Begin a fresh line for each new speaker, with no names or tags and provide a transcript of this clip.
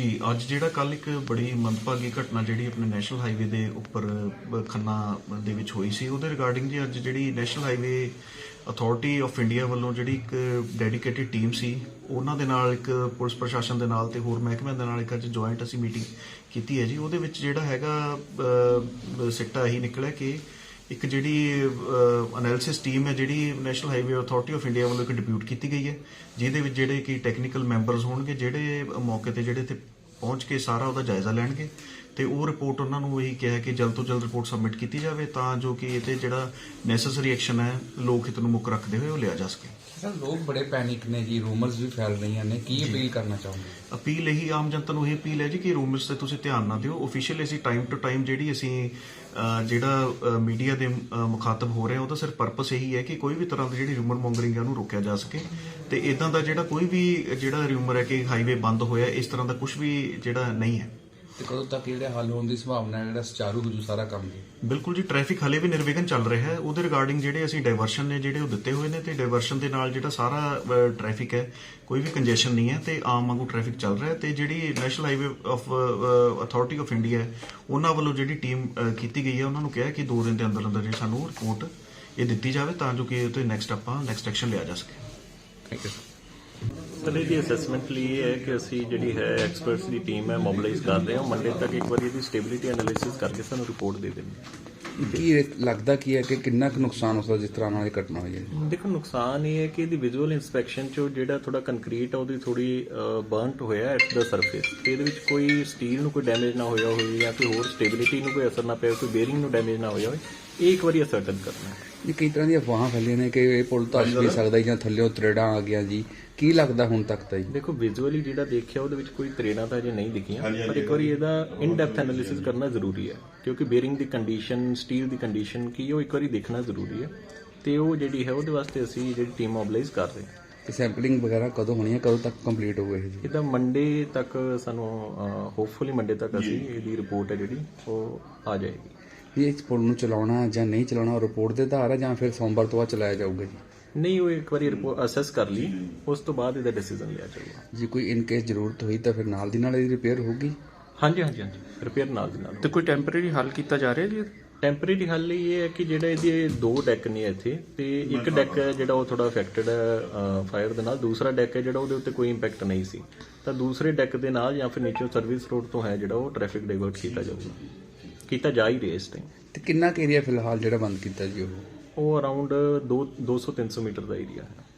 ਜੀ, ਅੱਜ ਜਿਹੜਾ ਕੱਲ ਇੱਕ ਬੜੀ ਮੰਦਭਾਗੀ ਘਟਨਾ ਜਿਹੜੀ ਆਪਣੇ ਨੈਸ਼ਨਲ ਹਾਈਵੇ ਦੇ ਉੱਪਰ ਖੰਨਾ ਦੇ ਵਿੱਚ ਹੋਈ ਸੀ, ਉਹਦੇ ਰਿਗਾਰਡਿੰਗ ਜੀ ਅੱਜ ਜਿਹੜੀ national highway authority of India ਵੱਲੋਂ ਜਿਹੜੀ ਇੱਕ ਡੈਡੀਕੇਟਿਡ ਟੀਮ ਸੀ, ਉਹਨਾਂ ਦੇ ਨਾਲ ਇੱਕ ਪੁਲਿਸ ਪ੍ਰਸ਼ਾਸਨ ਦੇ ਨਾਲ ਤੇ ਹੋਰ ਮਹਿਕਮਿਆਂ ਦੇ ਨਾਲ ਇੱਕ ਅੱਜ ਜੁਆਇੰਟ ਅਸੀਂ ਮੀਟਿੰਗ ਕੀਤੀ ਹੈ ਜੀ, ਉਹਦੇ ਵਿੱਚ ਜਿਹੜਾ ਹੈਗਾ ਸਿੱਟਾ ਇਹੀ ਨਿਕਲਿਆ ਕਿ ਇੱਕ ਜਿਹੜੀ ਅਨਾਲਿਸਿਸ ਟੀਮ ਹੈ ਜਿਹੜੀ national highway authority of India ਵੱਲੋਂ ਇੱਕ ਡਿਪਿਊਟ ਕੀਤੀ ਗਈ ਹੈ, ਜਿਹਦੇ ਵਿੱਚ ਜਿਹੜੇ ਕਿ ਟੈਕਨੀਕਲ ਮੈਂਬਰਸ ਹੋਣਗੇ, ਜਿਹੜੇ ਮੌਕੇ ਤੇ ਜਿਹੜੇ ਤੇ ਪਹੁੰਚ ਕੇ ਸਾਰਾ ਉਹਦਾ ਜਾਇਜ਼ਾ ਲੈਣਗੇ। ਤੇ ਉਹ ਰਿਪੋਰਟ ਉਹਨਾਂ ਨੂੰ ਇਹੀ ਕਿਹਾ ਕਿ ਜਲਦ ਤੋਂ ਜਲਦ ਰਿਪੋਰਟ ਸਬਮਿਟ ਕੀਤੀ ਜਾਵੇ ਤਾਂ ਜੋ ਕਿ ਇਹ ਤੇ ਜਿਹੜਾ ਨੈਸੈਸਰੀ ਐਕਸ਼ਨ ਹੈ ਲੋਕ ਹਿੱਤ ਨੂੰ ਮੁੱਖ ਰੱਖਦੇ ਹੋਏ ਉਹ ਲਿਆ ਜਾ ਸਕੇ।
ਸਰ ਲੋਕ ਬੜੇ ਪੈਨਿਕ ਨੇ ਜੀ ਰੂਮਰਸ ਵੀ ਫੈਲ ਰਹੀਆਂ ਨੇ। ਕੀ ਅਪੀਲ ਕਰਨਾ ਚਾਹੁੰਦੇ
ਅਪੀਲ ਇਹੀ ਆਮ ਜਨਤਾ ਨੂੰ ਇਹ ਅਪੀਲ ਹੈ ਜੀ ਕਿ ਰੂਮਰਸ ਤੇ ਤੁਸੀਂ ਧਿਆਨ ਨਾ ਦਿਓ। ਆਫੀਸ਼ੀਅਲੀ ਅਸੀਂ ਟਾਈਮ ਟੂ ਟਾਈਮ ਜਿਹੜੀ ਅਸੀਂ ਜਿਹੜਾ ਮੀਡੀਆ ਦੇ ਮੁਖਾਤਬ ਹੋ ਰਹੇ ਹਾਂ ਉਹਦਾ ਸਿਰਫ ਪਰਪਸ ਇਹੀ ਹੈ ਕਿ ਕੋਈ ਵੀ ਤਰ੍ਹਾਂ ਦੀ ਜਿਹੜੀ ਰਿਊਮਰ ਮੌਂਗਰਿੰਗ ਹੈ ਉਹਨੂੰ ਰੋਕਿਆ ਜਾ ਸਕੇ। ਤੇ ਇਦਾਂ ਦਾ ਜਿਹੜਾ ਕੋਈ ਵੀ ਜਿਹੜਾ ਰਿਊਮਰ ਹੈ ਕਿ ਹਾਈਵੇ ਬੰਦ ਹੋਇਆ ਇਸ ਤਰ੍ਹਾਂ ਦਾ ਕੁਝ ਵੀ ਜਿਹੜਾ ਨਹੀਂ ਹੈ।
ਤੇ ਕਦੋਂ ਤੱਕ ਜਿਹੜੇ ਹੱਲ ਹੋਣ ਦੀ ਸੰਭਾਵਨਾ ਹੈ ਜਿਹੜਾ ਸੁਚਾਰੂ ਹੋ ਜੂ ਸਾਰਾ ਕੰਮ ਜੀ
ਬਿਲਕੁਲ ਜੀ ਟ੍ਰੈਫਿਕ ਹਲੇ ਵੀ ਨਿਰਵਿਘਨ ਚੱਲ ਰਿਹਾ ਹੈ। ਉਹਦੇ ਰਿਗਾਰਡਿੰਗ ਜਿਹੜੇ ਅਸੀਂ ਡਾਇਵਰਸ਼ਨ ਨੇ ਜਿਹੜੇ ਉਹ ਦਿੱਤੇ ਹੋਏ ਨੇ ਤੇ ਡਾਇਵਰਸ਼ਨ ਦੇ ਨਾਲ ਜਿਹੜਾ ਸਾਰਾ ਟ੍ਰੈਫਿਕ ਹੈ ਕੋਈ ਵੀ ਕੰਜੈਸ਼ਨ ਨਹੀਂ ਹੈ ਤੇ ਆਮ ਵਾਂਗੂ ਟ੍ਰੈਫਿਕ ਚੱਲ ਰਿਹਾ ਹੈ ਤੇ ਜਿਹੜੀ national highway of authority of India ਉਹਨਾਂ ਵੱਲੋਂ ਜਿਹੜੀ ਟੀਮ ਕੀਤੀ ਗਈ ਹੈ ਉਹਨਾਂ ਨੂੰ ਕਿਹਾ ਕਿ 2 ਦਿਨ ਦੇ ਅੰਦਰ ਅੰਦਰ ਜਿਹੜੀ ਸਾਨੂੰ ਰਿਪੋਰਟ ਇਹ ਦਿੱਤੀ ਜਾਵੇ ਤਾਂ ਜੋ ਕਿ ਇਹ ਤੇ ਨੈਕਸਟ ਆਪਾਂ ਨੈਕਸਟ ਐਕਸ਼ਨ ਲਿਆ ਜਾ ਸਕੇ।
ਥੈਂਕ ਯੂ
ਸਰ ਇਹਦੀ ਅਸੈਸਮੈਂਟ ਲਈ ਇਹ ਹੈ ਕਿ ਅਸੀਂ ਜਿਹੜੀ ਹੈ ਐਕਸਪਰਟਸ ਦੀ ਟੀਮ ਹੈ ਮੋਬਿਲਾਈਜ਼ ਕਰ ਰਹੇ ਹਾਂ। ਮੰਡੇ ਤੱਕ ਇੱਕ ਵਾਰੀ ਇਹਦੀ ਸਟੇਬਿਲਿਟੀ ਐਨਾਲਿਸਿਸ ਕਰਕੇ ਸਾਨੂੰ ਰਿਪੋਰਟ ਦੇ ਦੇਣੀ
ਕੀ ਲੱਗਦਾ ਕੀ ਹੈ ਕਿ ਕਿੰਨਾ ਕੁ ਨੁਕਸਾਨ ਹੋ ਸਕਦਾ ਜਿਸ ਤਰ੍ਹਾਂ ਨਾਲ ਇਹ ਘਟਨਾ ਹੋਈ ਹੈ?
ਦੇਖੋ ਨੁਕਸਾਨ ਇਹ ਹੈ ਕਿ ਇਹਦੀ ਵਿਜ਼ੂਅਲ ਇਨਸਪੈਕਸ਼ਨ ਚੋਂ ਜਿਹੜਾ ਥੋੜਾ ਕੰਕਰੀਟ ਆ ਉਹਦੀ ਥੋੜੀ ਬਰਨਟ ਹੋਇਆ ਐਟ ਦਾ ਸਰਫੇਸ ਤੇ ਇਹਦੇ ਵਿੱਚ ਕੋਈ ਸਟੀਲ ਨੂੰ ਕੋਈ ਡੈਮੇਜ ਨਾ ਹੋਇਆ ਹੋਵੇ ਜਾਂ ਕੋਈ ਹੋਰ ਸਟੇਬਿਲਿਟੀ ਨੂੰ ਕੋਈ ਅਸਰ ਨਾ ਪਿਆ ਕੋਈ ਬੇਅਰਿੰਗ ਨੂੰ ਡੈਮੇਜ ਨਾ ਹੋਇਆ ਹੋਵੇ। ਇਹ ਇੱਕ ਵਾਰੀ ਅਸਰਟਨ ਕਰਨਾ ਹੈ।
ਇਹ ਕਈ ਤਰ੍ਹਾਂ ਦੀਆਂ ਅਫਵਾਹਾਂ ਫੈਲੀਆਂ ਨੇ ਕਿ ਇਹ ਪੁਲ ਧੱਸ ਵੀ ਸਕਦਾ ਜਾਂ ਥੱਲੇੋਂ ਤਰੇੜਾਂ ਆ ਗਿਆ ਜੀ। ਕੀ ਲੱਗਦਾ ਹੁਣ ਤੱਕ ਤਾਂ ਜੀ?
ਦੇਖੋ ਵਿਜ਼ੂਅਲੀ ਜਿਹੜਾ ਦੇਖਿਆ ਉਹਦੇ ਵਿੱਚ ਕੋਈ ਤਰੇੜਾਂ ਤਾਂ ਅਜੇ ਨਹੀਂ ਦਿਖੀਆਂ। ਪਰ ਇੱਕ ਵਾਰੀ ਇਹਦਾ ਇਨ ਡੈਪਥ ਐਨਾਲਿਸਿਸ ਕਰਨਾ ਜ਼ਰੂਰੀ ਹੈ। ਕਿਉਂਕਿ ਬੇਅਰਿੰਗ ਦੀ ਕੰਡੀਸ਼ਨ ਸਟੀਲ ਦੀ ਕੰਡੀਸ਼ਨ ਕੀ ਉਹ ਇੱਕ ਵਾਰੀ ਦੇਖਣਾ ਜ਼ਰੂਰੀ ਹੈ। ਤੇ ਉਹ ਜਿਹੜੀ ਹੈ ਉਹਦੇ ਵਾਸਤੇ ਅਸੀਂ ਜਿਹੜੀ ਟੀਮ ਮੋਬਿਲਾਈਜ਼ ਕਰ ਰਹੇ ਹਾਂ।
ਤੇ ਸੈਂਪਲਿੰਗ ਵਗੈਰਾ ਕਦੋਂ ਹੋਣੀ ਹੈ? ਕਦੋਂ ਤੱਕ ਕੰਪਲੀਟ ਹੋਊਗਾ ਇਹ ਜੀ?
ਇਹਦਾ ਮੰਡੇ ਤੱਕ ਸਾਨੂੰ ਹੋਪਫੁਲੀ ਮੰਡੇ ਤੱਕ ਅਸੀਂ ਇਹਦੀ ਰਿਪੋਰਟ ਹੈ ਜਿਹੜੀ ਉਹ ਆ ਜਾਏਗੀ।
ਵੀ ਇਸ ਪੁਲ ਨੂੰ ਚਲਾਉਣਾ ਜਾਂ ਨਹੀਂ ਚਲਾਉਣਾ ਰਿਪੋਰਟ ਦੇ ਆਧਾਰ ਹੈ ਜਾਂ ਫਿਰ ਸੋਮਵਾਰ ਤੋਂ ਬਾਅਦ ਚਲਾਇਆ ਜਾਊਗਾ ਜੀ?
ਨਹੀਂ ਉਹ ਇੱਕ ਵਾਰੀ ਰਿਪੋਰਟ ਅਸੈਸ ਕਰ ਲਈ ਉਸ ਤੋਂ ਬਾਅਦ ਇਹਦਾ ਡਿਸੀਜਨ ਲਿਆ ਜਾਊਗਾ।
ਜੇ ਕੋਈ ਇਨ ਕੇਸ ਜ਼ਰੂਰਤ ਹੋਈ ਤਾਂ ਫਿਰ ਨਾਲ ਦੀ ਨਾਲ ਇਹਦੀ ਰਿਪੇਅਰ ਹੋਊਗੀ?
ਹਾਂਜੀ ਹਾਂਜੀ ਹਾਂਜੀ। ਰਿਪੇਅਰ ਨਾਲ ਦੀ ਨਾਲ
ਤੇ ਕੋਈ ਟੈਂਪਰੇਰੀ ਹੱਲ ਕੀਤਾ ਜਾ ਰਿਹਾ ਜੀ?
ਟੈਂਪਰੇਰੀ ਹੱਲ ਲਈ ਇਹ ਹੈ ਕਿ ਜਿਹੜਾ ਇਹਦੇ ਦੋ ਡੈਕ ਨੇ ਇੱਥੇ ਤੇ ਇੱਕ ਡੈਕ ਹੈ ਜਿਹੜਾ ਉਹ ਥੋੜਾ ਅਫੈਕਟਡ ਹੈ ਫਾਇਰ ਦੇ ਨਾਲ। ਦੂਸਰਾ ਡੈਕ ਹੈ ਜਿਹੜਾ ਉਹਦੇ ਉੱਤੇ ਕੋਈ ਇੰਪੈਕਟ ਨਹੀਂ ਸੀ। ਤਾਂ ਦੂਸਰੇ ਡੈਕ ਦੇ ਨਾਲ ਜਾਂ ਫਿਰ ਨੀਚੋਂ ਸਰਵਿਸ ਰੋਡ ਤੋਂ ਹੈ ਜਿਹੜਾ ਉਹ ਟ੍ਰੈਫਿਕ ਡਾਇਵਰਟ ਕੀਤਾ ਜਾਊਗਾ। ਕੀਤਾ ਜਾ ਹੀ ਰਿਹਾ ਇਸ ਟਾਈਮ
ਤੇ ਕਿੰਨਾ ਏਰੀਆ ਫਿਲਹਾਲ ਜਿਹੜਾ ਬੰਦ ਕੀਤਾ ਜੀ ਉਹ?
ਉਹ ਅਰਾਊਂਡ 2 200 300 ਮੀਟਰ ਦਾ ਏਰੀਆ ਹੈ।